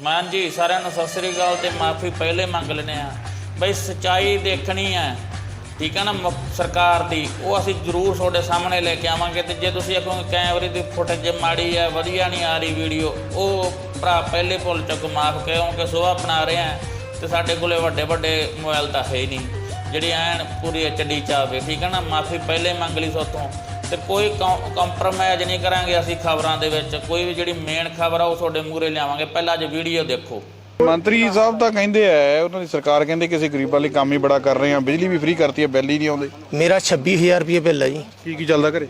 ਮਾਨ ਜੀ, ਸਾਰਿਆਂ ਨੂੰ ਸਤਿ ਸ੍ਰੀ ਅਕਾਲ ਤੇ ਮਾਫੀ ਪਹਿਲੇ ਮੰਗ ਲੈਨੇ ਆ ਬਈ ਸਚਾਈ ਦੇਖਣੀ ਹੈ। ਠੀਕ ਹੈ ਨਾ, ਮ- ਸਰਕਾਰ ਦੀ। ਉਹ ਅਸੀਂ ਜ਼ਰੂਰ ਤੁਹਾਡੇ ਸਾਹਮਣੇ ਲੈ ਕੇ ਆਵਾਂਗੇ ਤੇ ਜੇ ਤੁਸੀਂ ਕਹੋਗੇ ਕੈਮਰੇ ਦੀ ਫੁਟੇਜ ਮਾੜੀ ਹੈ, ਵਧੀਆ ਨਹੀਂ ਆ ਰਹੀ ਵੀਡੀਓ, ਉਹ ਭਰਾ ਪਹਿਲੇ ਭੁੱਲ ਚੁੱਕ, ਮਾਫ ਕਿਉਂਕਿ ਸੋਹਾ ਬਣਾ ਰਹੇ ਆ ਤੇ ਸਾਡੇ ਕੋਲੇ ਵੱਡੇ ਵੱਡੇ ਮੋਬਾਈਲ ਤਾਂ ਹੈ ਹੀ ਨਹੀਂ। ਜਿਹੜੀ ਐਨ ਪੂਰੀ ਐਚਡੀ ਆਵੇ ਠੀਕ ਹੈ ਨਾ, ਮਾਫੀ ਪਹਿਲੇ ਮੰਗ ਲਈ ਸੋਤੋਂ। ਤੇ ਕੋਈ ਕੰਪਰੋਮਾਈਜ਼ ਨਹੀਂ ਕਰਾਂਗੇ ਅਸੀਂ ਖਬਰਾਂ ਦੇ ਵਿੱਚ। ਕੋਈ ਵੀ ਜਿਹੜੀ ਮੇਨ ਖਬਰ ਆ ਉਹ ਤੁਹਾਡੇ ਮੂਹਰੇ ਲਿਆਵਾਂਗੇ। ਪਹਿਲਾਂ ਅੱਜ ਵੀਡੀਓ ਦੇਖੋ। ਮੰਤਰੀ ਸਾਹਿਬ ਤਾਂ ਕਹਿੰਦੇ ਆ ਉਹਨਾਂ ਦੀ ਸਰਕਾਰ ਕਹਿੰਦੇ ਕਿ ਅਸੀਂ ਗਰੀਬਾਂ ਲਈ ਕੰਮ ਹੀ ਬੜਾ ਕਰ ਰਹੇ ਹਾਂ ਬਿਜਲੀ ਵੀ ਫ੍ਰੀ ਕਰਤੀ ਹੈ ਬਿੱਲ ਹੀ ਨਹੀਂ ਆਉਂਦੇ। ਮੇਰਾ 26000 ਰੁਪਏ ਬਿੱਲ ਹੈ ਜੀ। ਕੀ ਕੀ ਚੱਲਦਾ ਘਰੇ?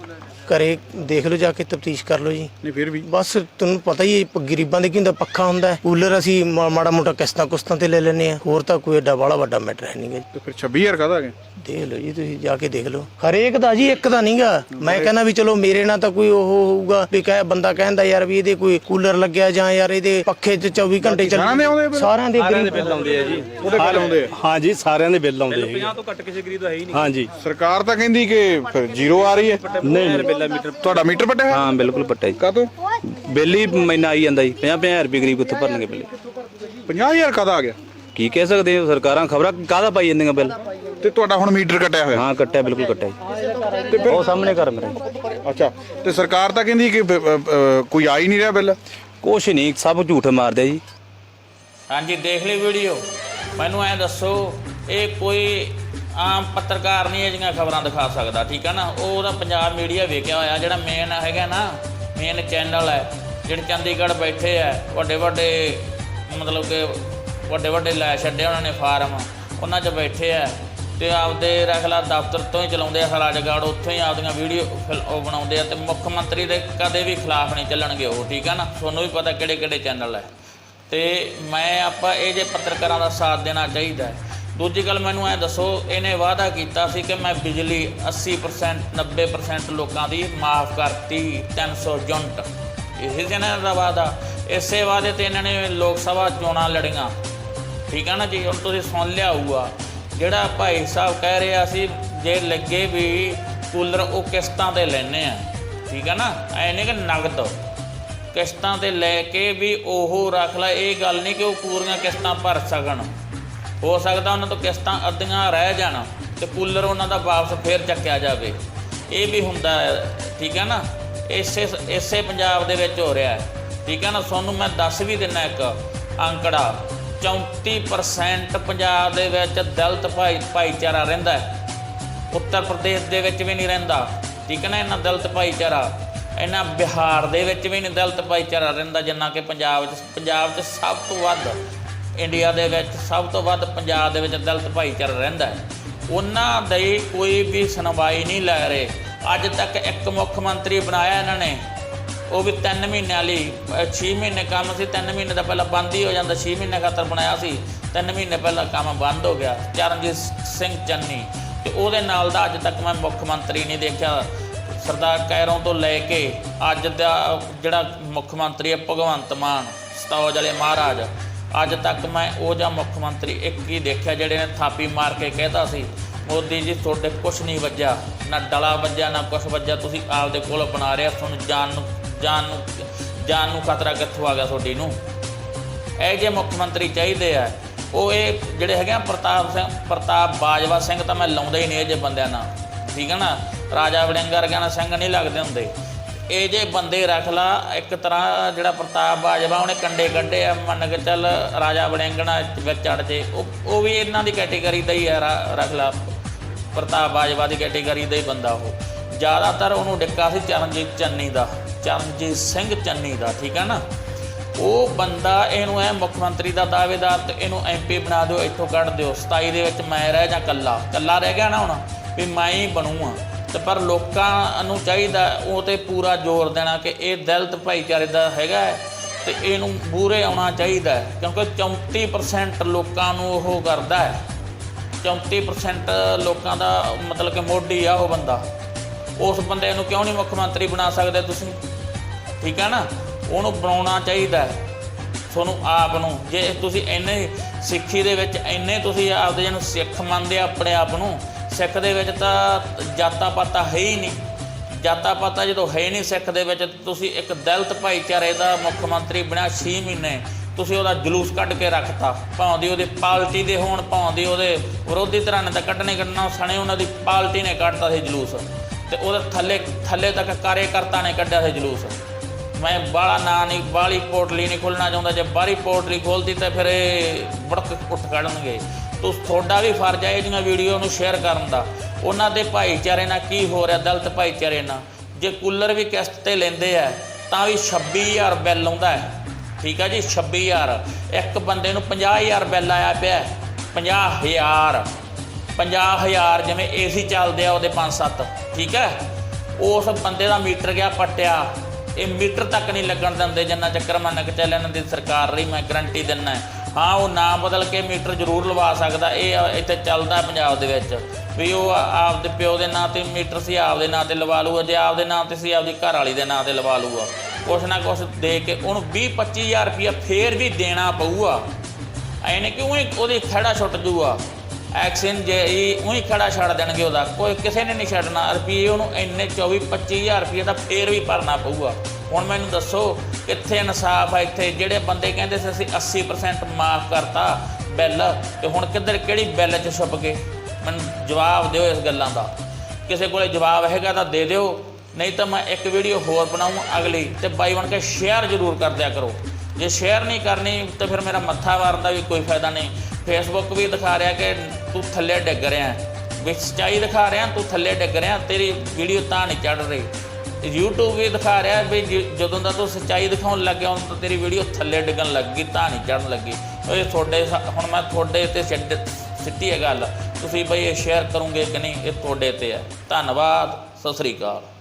ਘਰੇ ਦੇਖ ਲਓ ਜਾ ਕੇ ਤਫਤੀਸ਼ ਕਰ ਲਓ ਜੀ। ਨਹੀਂ ਫਿਰ ਵੀ? ਬਸ ਤੁਹਾਨੂੰ ਪਤਾ ਹੀ ਹੈ ਗਰੀਬਾਂ ਦੇ ਕੀ ਹੁੰਦਾ ਪੱਖਾ ਹੁੰਦਾ ਹੈ। ਕੂਲਰ ਅਸੀਂ ਮਾ- ਮਾੜਾ ਮੋਟਾ ਕਿਸ਼ਤਾਂ ਕੁਸ਼ਤਾਂ ਤੇ ਲੈ ਲੈਨੇ ਆ ਹੋਰ ਤਾਂ ਕੋਈ ਏਡਾ ਬਾਲਾ ਵੱਡਾ ਮੈਟਰ ਹੈ ਨਹੀਂਗਾ ਜੀ। ਤੇ ਫਿਰ 26000 ਕਾਹਦਾ ਆ ਗਿਆ ਦੇਖ ਲਓ ਜੀ ਤੁਸੀਂ ਜਾ ਕੇ ਦੇਖ ਲਓ। ਹਰੇਕ ਦਾ ਜੀ ਇੱਕ ਦਾ ਨਹੀਂਗਾ ਮੈਂ ਕਹਿੰਦਾ ਵੀ ਚਲੋ ਮੇਰੇ ਨਾਲ ਤਾਂ ਕੋਈ ਉਹ ਹੋਊਗਾ ਵੀ ਕਹੇ ਬੰਦਾ ਕਹਿੰਦਾ ਯਾਰ ਵੀ ਇਹਦੇ ਕੋਈ ਕੂਲਰ ਲੱਗਿਆ ਜਾਂ ਯਾਰ ਇਹਦੇ ਪੱਖੇ 'ਚ 24 ਘੰਟੇ ਚੱਲ ਦੇ ਆਉਂਦੇ ਬਿੱਲ? ਸਾਰਿਆਂ ਦੇ ਸਾਰਿਆਂ ਦੇ ਗਰੀਬ- ਬਿੱਲ ਆਉਂਦੇ ਆ ਜੀ। ਉਹਦੇ ਬਿੱਲ ਆਉਂਦੇ ਆ? ਹਾਂਜੀ ਸਾਰਿਆਂ ਦੇ ਬਿੱਲ ਆਉਂਦੇ ਹੈਗੇ 50 ਤੋਂ ਘੱਟ ਕਿਸੇ ਗਰੀਬ ਦਾ ਹੈ ਹੀ ਨਹੀਂ। ਹਾਂਜੀ। ਸਰਕਾਰ ਤਾਂ ਕਹਿੰਦੀ ਕਿ ਫਿਰ ਜ਼ੀਰੋ ਆ ਰਹੀ ਹੈ। ਨਹੀਂ। ਬਿੱਲਾ ਮੀਟਰ ਤੁਹਾਡਾ ਮੀਟਰ ਪੱਟਿਆ ਹੋਇਆ? ਹਾਂ ਬਿਲਕੁਲ ਪੱਟਾ ਜੀ। ਕਾਹਤੋਂ? ਬਿੱਲ ਹੀ ਮਹੀਨਾ ਆਈ ਜਾਂਦਾ ਜੀ। 50 50 ਰੁਪਏ ਗਰੀਬ ਕਿੱਥੋਂ ਭਰਨਗੇ ਬਿੱਲ? 50000 ਕਾਹਦਾ ਆ ਗਿਆ? ਕੀ ਕਹਿ ਸਕਦੇ ਹੋ ਸਰਕਾਰਾਂ ਖਬਰਾਂ ਕਾਹਦਾ ਪਾਈ ਜਾਂਦੀਆਂ ਬਿੱਲ? ਤੇ ਤੁਹਾਡਾ ਹੁਣ ਮੀਟਰ ਕੱਟਿਆ ਹੋਇਆ। ਹਾਂ ਕੱਟਿਆ ਬਿਲਕੁਲ ਕੱਟਿਆ ਜੀ। ਉਹ ਸਾਹਮਣੇ ਘਰ ਮੇਰਾ ਅੱਛਾ ਤੇ ਸਰਕਾਰ ਤਾਂ ਕਹਿੰਦੀ ਕਿ ਕੋਈ ਆ ਹੀ ਨਹੀਂ ਰਿਹਾ ਬਿੱਲ? ਕੁਛ ਨਹੀਂ ਸਭ ਝੂਠ ਮਾਰਦੇ ਜੀ। ਹਾਂਜੀ, ਦੇਖ ਲਈ ਵੀਡੀਓ। ਮੈਨੂੰ ਐ ਦੱਸੋ, ਇਹ ਕੋਈ ਆਮ ਪੱਤਰਕਾਰ ਨਹੀਂ ਇਹ ਜਿਹੀਆਂ ਖਬਰਾਂ ਦਿਖਾ ਸਕਦਾ, ਠੀਕ ਹੈ ਨਾ? ਉਹ ਉਹਦਾ ਪੰਜਾਬ ਮੀਡੀਆ ਵੇਖਿਆ ਹੋਇਆ, ਜਿਹੜਾ ਮੇਨ ਹੈਗਾ ਨਾ ਮੇਨ ਚੈਨਲ ਹੈ, ਜਿਹੜੇ ਚੰਡੀਗੜ੍ਹ ਬੈਠੇ ਆ, ਵੱਡੇ ਵੱਡੇ, ਮਤਲਬ ਕਿ ਵੱਡੇ ਵੱਡੇ ਲੈ ਛੱਡੇ ਉਹਨਾਂ ਨੇ ਫਾਰਮ, ਉਹਨਾਂ 'ਚ ਬੈਠੇ ਆ, ਤੇ ਆਪਦੇ ਰਖਲਾ ਦਫ਼ਤਰ ਤੋਂ ਹੀ ਚਲਾਉਂਦੇ ਆ ਰਾਜਗੜ੍ਹ ਉੱਥੋਂ ਹੀ ਆਪਦੀਆਂ ਵੀਡੀਓ ਉਹ ਬਣਾਉਂਦੇ ਆ, ਤੇ ਮੁੱਖ ਮੰਤਰੀ ਦੇ ਕਦੇ ਵੀ ਖਿਲਾਫ ਨਹੀਂ ਚੱਲਣਗੇ ਉਹ, ਠੀਕ ਹੈ ਨਾ? ਤੁਹਾਨੂੰ ਵੀ ਪਤਾ ਕਿਹੜੇ ਕਿਹੜੇ ਚੈਨਲ ਹੈ। ਤੇ ਮੈਂ ਆਪਾਂ ਇਹ ਜੇ ਪੱਤਰਕਾਰਾਂ ਦਾ ਸਾਥ ਦੇਣਾ ਚਾਹੀਦਾ ਦੂਜੀ ਗੱਲ ਮੈਨੂੰ ਐ ਦੱਸੋ, ਇਹਨੇ ਵਾਅਦਾ ਕੀਤਾ ਸੀ ਕਿ ਮੈਂ ਬਿਜਲੀ 80% 90% ਲੋਕਾਂ ਦੀ ਮਾਫ ਕਰਤੀ 300 ਯੂਨਿਟ। ਇਹ ਜਿਹਨਾਂ ਦਾ ਵਾਅਦਾ। ਇਸੇ ਵਾਅਦੇ ਤੇ ਇਹਨਾਂ ਨੇ ਲੋਕ ਸਭਾ ਚੋਣਾਂ ਲੜੀਆਂ। ਠੀਕ ਹੈ ਨਾ ਜੀ, ਹੁਣ ਤੁਸੀਂ ਸੁਣ ਲਿਆ ਹੋਊਗਾ। ਜਿਹੜਾ ਭਾਈ ਸਾਹਿਬ ਕਹਿ ਰਿਹਾ ਸੀ, ਜੇ ਲੱਗੇ ਵੀ ਕੂਲਰ ਉਹ ਕਿਸ਼ਤਾਂ ਤੇ ਲੈਣੇ ਆ। ਠੀਕ ਹੈ ਨਾ? ਐ ਨਹੀਂ ਕਿ ਨਗਦ। ਕਿਸ਼ਤਾਂ ਤੇ ਲੈ ਕੇ ਵੀ ਉਹ ਰੱਖ ਲੈ। ਇਹ ਗੱਲ ਨਹੀਂ ਕਿ ਉਹ ਪੂਰੀਆਂ ਕਿਸ਼ਤਾਂ ਭਰ ਸਕਣ। ਹੋ ਸਕਦਾ ਉਹਨਾਂ ਤੋਂ ਕਿਸ਼ਤਾਂ ਅੱਧੀਆਂ ਰਹਿ ਜਾਣ ਤੇ ਕੂਲਰ ਉਹਨਾਂ ਦਾ ਵਾਪਸ ਫੇਰ ਚੱਕਿਆ ਜਾਵੇ। ਇਹ ਵੀ ਹੁੰਦਾ ਹੈ, ਠੀਕ ਹੈ ਨਾ? ਇਸੇ ਇਸੇ ਪੰਜਾਬ ਦੇ ਵਿੱਚ ਹੋ ਰਿਹਾ ਹੈ। ਠੀਕ ਹੈ ਨਾ? ਤੁਹਾਨੂੰ ਮੈਂ ਦੱਸ ਵੀ ਦਿੰਨਾ ਇੱਕ ਅੰਕੜਾ। 34% ਪੰਜਾਬ ਦੇ ਵਿੱਚ ਦਲਿਤ ਭਾਈ, ਭਾਈਚਾਰਾ ਰਹਿੰਦਾ ਹੈ। ਉੱਤਰ ਪ੍ਰਦੇਸ਼ ਦੇ ਵਿੱਚ ਵੀ ਨਹੀਂ ਰਹਿੰਦਾ। ਠੀਕ ਹੈ ਨਾ? ਇਹਨਾਂ ਦਲਿਤ ਭਾਈਚਾਰਾ। ਇਹਨਾਂ ਬਿਹਾਰ ਦੇ ਵਿੱਚ ਵੀ ਨਹੀਂ ਦਲਿਤ ਭਾਈਚਾਰਾ ਰਹਿੰਦਾ ਜਿੰਨਾ ਕਿ ਪੰਜਾਬ 'ਚ। ਪੰਜਾਬ 'ਚ ਸਭ ਤੋਂ ਵੱਧ, ਇੰਡੀਆ ਦੇ ਵਿੱਚ ਸਭ ਤੋਂ ਵੱਧ ਪੰਜਾਬ ਦੇ ਵਿੱਚ ਦਲਿਤ ਭਾਈਚਾਰਾ ਰਹਿੰਦਾ ਹੈ। ਉਹਨਾਂ ਦੀ ਕੋਈ ਵੀ ਸੁਣਵਾਈ ਨਹੀਂ ਲੈ ਰਹੇ। ਅੱਜ ਤੱਕ ਇੱਕ ਮੁੱਖ ਮੰਤਰੀ ਬਣਾਇਆ ਇਹਨਾਂ ਨੇ। ਉਹ ਵੀ 3 ਮਹੀਨਿਆਂ ਵਾਲੀ 6 ਮਹੀਨੇ ਕੰਮ ਸੀ 3 ਮਹੀਨੇ ਦਾ ਪਹਿਲਾਂ ਬੰਦ ਹੀ ਹੋ ਜਾਂਦਾ 6 ਮਹੀਨੇ ਖਾਤਰ ਬਣਾਇਆ ਸੀ। 3 ਮਹੀਨੇ ਪਹਿਲਾਂ ਕੰਮ ਬੰਦ ਹੋ ਗਿਆ। ਚਰਨਜੀਤ ਸਿੰਘ ਚੰਨੀ। ਤੇ ਉਹਦੇ ਨਾਲ ਦਾ ਅੱਜ ਤੱਕ ਮੈਂ ਮੁੱਖ ਮੰਤਰੀ ਨਹੀਂ ਦੇਖਿਆ। ਸਰਦਾਰ ਕੈਰੋਂ ਤੋਂ ਲੈ ਕੇ ਅੱਜ ਦਾ ਜਿਹੜਾ ਮੁੱਖ ਮੰਤਰੀ ਹੈ, ਭਗਵੰਤ ਮਾਨ, ਸਤੌਜ ਵਾਲੇ ਮਹਾਰਾਜ, ਅੱਜ ਤੱਕ ਮੈਂ ਉਹ ਜਾਂ ਮੁੱਖ ਮੰਤਰੀ ਇੱਕ ਹੀ ਦੇਖਿਆ ਜਿਹੜੇ ਨੇ ਥਾਪੀ ਮਾਰ ਕੇ ਕਹਿਤਾ ਸੀ, ਮੋਦੀ ਜੀ, ਤੁਹਾਡੇ ਕੁਛ ਨਹੀਂ ਵੱਜਿਆ, ਨਾ ਡਲਾ ਵੱਜਿਆ, ਨਾ ਕੁਛ ਵੱਜਿਆ, ਤੁਸੀਂ ਆਪਦੇ ਕੋਲ ਬਣਾ ਰਿਹਾ ਤੁਹਾਨੂੰ ਜਾਨ ਨੂੰ ਜਾਨ ਨੂੰ ਜਾਨ ਨੂੰ ਖਤਰਾ ਕਿੱਥੋਂ ਆ ਗਿਆ ਤੁਹਾਡੀ ਨੂੰ? ਇਹ ਜੇ ਮੁੱਖ ਮੰਤਰੀ ਚਾਹੀਦੇ ਆ, ਉਹ ਇਹ ਜਿਹੜੇ ਹੈਗੇ ਆ, ਪ੍ਰਤਾਪ ਸਿੰਘ, ਪ੍ਰਤਾਪ ਬਾਜਵਾ ਸਿੰਘ ਤਾਂ ਮੈਂ ਲਾਉਂਦਾ ਹੀ ਨਹੀਂ ਇਹ ਜੇ ਬੰਦਿਆਂ ਨਾਲ, ਠੀਕ ਹੈ ਨਾ? ਰਾਜਾ ਵੜਿੰਗ ਵਰਗਿਆਂ ਸਿੰਘ ਨਹੀਂ ਲੱਗਦੇ ਹੁੰਦੇ। ਇਹ ਜੇ ਬੰਦੇ ਰੱਖ ਲਾ, ਇੱਕ ਤਰ੍ਹਾਂ ਜਿਹੜਾ ਪ੍ਰਤਾਪ ਬਾਜਵਾ ਉਹਨੇ ਕੰਡੇ ਕੱਢੇ ਆ, ਮੰਨ ਕੇ ਚੱਲ ਰਾਜਾ ਵੜਿੰਗਣਾ ਵਿੱਚ ਚੜ ਜੇ। ਉਹ ਉਹ ਵੀ ਇਹਨਾਂ ਦੀ ਕੈਟੇਗਰੀ ਦਾ ਹੀ ਹੈ ਰਾ- ਰੱਖ ਲਾ। ਪ੍ਰਤਾਪ ਬਾਜਵਾ ਦੀ ਕੈਟੇਗਰੀ ਦਾ ਹੀ ਬੰਦਾ ਉਹ। ਜ਼ਿਆਦਾਤਰ ਉਹਨੂੰ ਡਿੱਕਾ ਸੀ ਚਰਨਜੀਤ ਚੰਨੀ ਦਾ, ਚਰਨਜੀਤ ਸਿੰਘ ਚੰਨੀ ਦਾ, ਠੀਕ ਹੈ ਨਾ? ਉਹ ਬੰਦਾ ਇਹਨੂੰ ਐ ਮੁੱਖ ਮੰਤਰੀ ਦਾ ਦਾਅਵੇਦਾਰ ਤੇ ਇਹਨੂੰ ਐਮਪੀ ਬਣਾ ਦਿਓ, ਇੱਥੋਂ ਕੱਢ ਦਿਓ। 27 ਦੇ ਵਿੱਚ ਮੈਂ ਰਹਿ ਜਾਂ ਕੱਲਾ। ਕੱਲਾ ਰਹਿ ਗਿਆ ਨਾ ਹੁਣ, ਵੀ ਮੈਂ ਹੀ ਬਣੂਆ ਤੇ ਪਰ ਲੋਕਾਂ ਨੂੰ ਚਾਹੀਦਾ ਉਹ ਤੇ ਪੂਰਾ ਜ਼ੋਰ ਦੇਣਾ ਕਿ ਇਹ ਦਲਿਤ ਭਾਈਚਾਰੇ ਦਾ ਹੈਗਾ ਹੈ ਤੇ ਇਹਨੂੰ ਪੂਰੇ ਆਉਣਾ ਚਾਹੀਦਾ ਕਿਉਂਕਿ 34% ਲੋਕਾਂ ਨੂੰ ਉਹ ਕਰਦਾ ਹੈ। 34% ਲੋਕਾਂ ਦਾ ਮਤਲਬ ਕਿ ਮੋਢੀ ਆ ਉਹ ਬੰਦਾ। ਉਸ ਬੰਦੇ ਨੂੰ ਕਿਉਂ ਨਹੀਂ ਮੁੱਖ ਮੰਤਰੀ ਬਣਾ ਸਕਦੇ ਤੁਸੀਂ? ਠੀਕ ਹੈ ਨਾ? ਉਹਨੂੰ ਬਣਾਉਣਾ ਚਾਹੀਦਾ ਤੁਹਾਨੂੰ ਆਪ ਨੂੰ, ਜੇ ਤੁਸੀਂ ਇੰਨੇ ਸਿੱਖੀ ਦੇ ਵਿੱਚ ਇੰਨੇ ਤੁਸੀਂ ਆਪਦੇ ਜਿਹਨੂੰ ਸਿੱਖ ਮੰਨਦੇ ਆਪਣੇ ਆਪ ਨੂੰ ਸਿੱਖ ਦੇ ਵਿੱਚ ਤਾਂ ਜਾਤਾਂ ਪਾਤਾਂ ਹੈ ਹੀ ਨਹੀਂ। ਜਾਤਾਂ ਪਾਤਾਂ ਜਦੋਂ ਹੈ ਹੀ ਨਹੀਂ ਸਿੱਖ ਦੇ ਵਿੱਚ, ਤੁਸੀਂ ਇੱਕ ਦਲਿਤ ਭਾਈਚਾਰੇ ਦਾ ਮੁੱਖ ਮੰਤਰੀ ਬਣਿਆ 6 ਮਹੀਨੇ, ਤੁਸੀਂ ਉਹਦਾ ਜਲੂਸ ਕੱਢ ਕੇ ਰੱਖਤਾ। ਭਾਉਂਦੀ ਉਹਦੀ ਪਾਰਟੀ ਦੇ ਹੋਣ, ਭਾਉਂਦੀ ਉਹਦੇ ਵਿਰੋਧੀ ਧਿਰਾਂ ਨੇ ਤਾਂ ਕੱਢਣੇ ਕੱਢਣਾ, ਸਣੇ ਉਹਨਾਂ ਦੀ ਪਾਰਟੀ ਨੇ ਕੱਢਤਾ ਸੀ ਜਲੂਸ। ਤੇ ਉਹਦੇ ਥੱਲੇ ਥੱਲੇ ਤੱਕ ਕਾਰਜਕਰਤਾ ਨੇ ਕੱਢਿਆ ਸੀ ਜਲੂਸ। ਮੈਂ ਬਾਲਾ ਨਾਂ ਨਹੀਂ ਬਾਲੀ ਪੋਟਲੀ ਨਹੀਂ ਖੋਲਣਾ ਚਾਹੁੰਦਾ, ਜੇ ਬਾਰੀ ਪੋਟਲੀ ਖੋਲਦੀ ਤਾਂ ਫਿਰ ਇਹ ਬੜਕ ਉੱਠ ਕੱਢਣਗੇ ਤੋ ਤੁਹਾਡਾ ਵੀ ਫਰਜ਼ ਹੈ ਇਹ ਜਿਹੀਆਂ ਵੀਡੀਓ ਨੂੰ ਸ਼ੇਅਰ ਕਰਨ ਦਾ। ਉਹਨਾਂ ਦੇ ਭਾਈਚਾਰੇ ਨਾਲ ਕੀ ਹੋ ਰਿਹਾ, ਦਲਤ ਭਾਈਚਾਰੇ ਨਾਲ? ਜੇ ਕੂਲਰ ਵੀ ਕਿਸ਼ਤ ਤੇ ਲੈਂਦੇ ਆ, ਤਾਂ ਵੀ 26000 ਬਿੱਲ ਆਉਂਦਾ ਹੈ। ਠੀਕ ਹੈ ਜੀ 26000 ਇੱਕ ਬੰਦੇ ਨੂੰ 50000 ਬਿੱਲ ਆਇਆ ਪਿਆ ਹੈ। 50000 50000 ਜਿਵੇਂ ਏਸੀ ਚੱਲਦੇ ਆ ਉਹਦੇ 5-7 ਠੀਕ ਹੈ? ਉਸ ਬੰਦੇ ਦਾ ਮੀਟਰ ਗਿਆ ਪੱਟਿਆ। ਇਹ ਮੀਟਰ ਤੱਕ ਨਹੀਂ ਲੱਗਣ ਦਿੰਦੇ, ਜਿੰਨਾ ਚੱਕਰ ਮੰਨ ਕੇ ਚੱਲਣ ਦੀ ਸਰਕਾਰ ਰਹੀ, ਮੈਂ ਗਰੰਟੀ ਦਿੰਨਾ ਹਾਂ, ਉਹ ਨਾਮ ਬਦਲ ਕੇ ਮੀਟਰ ਜ਼ਰੂਰ ਲਵਾ ਸਕਦਾ। ਇਹ ਇੱਥੇ ਚੱਲਦਾ ਪੰਜਾਬ ਦੇ ਵਿੱਚ ਵੀ ਉਹ ਆਪਦੇ ਪਿਓ ਦੇ ਨਾਂ ਤੇ ਮੀਟਰ ਸੀ, ਆਪਦੇ ਨਾਂ ਤੇ ਲਵਾ ਲੂਗਾ ਜੇ ਆਪਦੇ ਨਾਂ ਤੇ ਸੀ, ਆਪਦੀ ਘਰ ਵਾਲੀ ਦੇ ਨਾਂ ਤੇ ਲਵਾ ਲੂਗਾ ਕੁਛ ਨਾ ਕੁਛ ਦੇ ਕੇ ਉਹਨੂੰ 20 25000 ਰੁਪਇਆ ਫੇਰ ਵੀ ਦੇਣਾ ਪਊਗਾ। ਐ ਨੇ ਕਿਉਂ ਹੀ ਉਹਦੀ ਖੜਾ ਛੁੱਟ ਜੂਗਾ। ਐਕਸ਼ਨ ਜੇ ਇਹ ਉਹੀ ਖੜਾ ਛੱਡ ਦੇਣਗੇ ਉਹਦਾ। ਕੋਈ ਕਿਸੇ ਨੇ ਨਹੀਂ ਛੱਡਣਾ। ਰੁਪਏ ਉਹਨੂੰ ਇੰਨੇ 24 25000 ਰੁਪਏ ਦਾ ਫੇਰ ਵੀ ਭਰਨਾ ਪਊਗਾ। ਹੁਣ ਮੈਨੂੰ ਦੱਸੋ, ਕਿੱਥੇ ਇਨਸਾਫ ਆ ਇੱਥੇ? ਜਿਹੜੇ ਬੰਦੇ ਕਹਿੰਦੇ ਸੀ ਅਸੀਂ 80% ਮਾਫ ਕਰਤਾ ਬਿੱਲ, ਤੇ ਹੁਣ ਕਿੱਧਰ, ਕਿਹੜੀ ਬਿੱਲ 'ਚ ਛੁਪ ਗਏ? ਮੈਨੂੰ ਜਵਾਬ ਦਿਓ ਇਸ ਗੱਲਾਂ ਦਾ। ਕਿਸੇ ਕੋਲੇ ਜਵਾਬ ਹੈਗਾ ਤਾਂ ਦੇ ਦਿਓ। ਨਹੀਂ ਤਾਂ ਮੈਂ ਇੱਕ ਵੀਡੀਓ ਹੋਰ ਬਣਾਉਂ ਅਗਲੀ, ਤੇ ਬਾਈ ਬਣ ਕੇ ਸ਼ੇਅਰ ਜ਼ਰੂਰ ਕਰ ਦਿਆ ਕਰੋ। ਜੇ ਸ਼ੇਅਰ ਨਹੀਂ ਕਰਨੀ, ਤਾਂ ਫਿਰ ਮੇਰਾ ਮੱਥਾ ਵਾਰਨ ਦਾ ਵੀ ਕੋਈ ਫਾਇਦਾ ਨਹੀਂ। ਫੇਸਬੁੱਕ ਵੀ ਦਿਖਾ ਰਿਹਾ ਕਿ ਤੂੰ ਥੱਲੇ ਡਿੱਗ ਰਿਹਾ। ਹੈ। ਵੀ ਸੱਚਾਈ ਦਿਖਾ ਰਿਹਾ, ਤੂੰ ਥੱਲੇ ਡਿੱਗ ਰਿਹਾ, ਤੇਰੀ ਵੀਡੀਓ ਤਾਂ ਨਹੀਂ ਚੜ ਰਹੀ। YouTube ਵੀ ਦਿਖਾ ਰਿਹਾ ਵੀ ਜਦੋਂ ਦਾ ਤੂੰ ਸੱਚਾਈ ਦਿਖਾਉਣ ਲੱਗਿਆ ਹੁਣ ਤਾਂ ਤੇਰੀ ਵੀਡੀਓ ਥੱਲੇ ਡਿੱਗਣ ਲੱਗੀ, ਤਾਂ ਨਹੀਂ ਚੜਨ ਲੱਗੀ। ਇਹ ਤੁਹਾਡੇ ਹੁਣ ਮੈਂ ਤੁਹਾਡੇ ਤੇ ਛੱਡ ਸਿੱਟੀ ਹੈ ਗੱਲ। ਤੁਸੀਂ ਬਈ ਇਹ ਸ਼ੇਅਰ ਕਰੋਗੇ ਕਿ ਨਹੀਂ, ਇਹ ਤੁਹਾਡੇ ਤੇ ਹੈ। ਧੰਨਵਾਦ, ਸਤਿ ਸ੍ਰੀ ਅਕਾਲ।